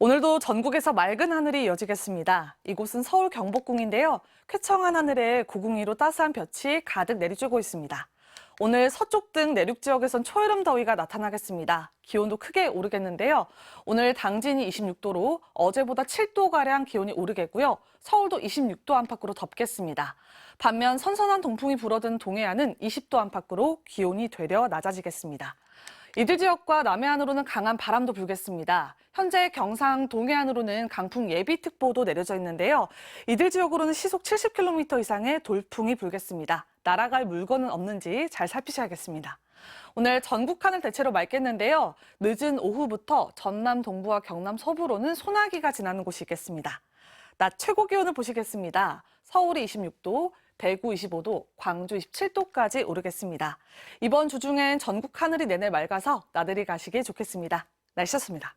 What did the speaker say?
오늘도 전국에서 맑은 하늘이 이어지겠습니다. 이곳은 서울 경복궁인데요. 쾌청한 하늘에 고궁이로 따스한 볕이 가득 내리쬐고 있습니다. 오늘 서쪽 등 내륙 지역에선 초여름 더위가 나타나겠습니다. 기온도 크게 오르겠는데요. 오늘 당진이 26도로 어제보다 7도가량 기온이 오르겠고요. 서울도 26도 안팎으로 덥겠습니다. 반면 선선한 동풍이 불어든 동해안은 20도 안팎으로 기온이 되려 낮아지겠습니다. 이들 지역과 남해안으로는 강한 바람도 불겠습니다. 현재 경상 동해안으로는 강풍 예비특보도 내려져 있는데요. 이들 지역으로는 시속 70km 이상의 돌풍이 불겠습니다. 날아갈 물건은 없는지 잘 살피셔야겠습니다. 오늘 전국 하늘 대체로 맑겠는데요. 늦은 오후부터 전남 동부와 경남 서부로는 소나기가 지나는 곳이 있겠습니다. 낮 최고 기온을 보시겠습니다. 서울이 26도, 대구 25도, 광주 27도까지 오르겠습니다. 이번 주 중엔 전국 하늘이 내내 맑아서 나들이 가시기 좋겠습니다. 날씨였습니다.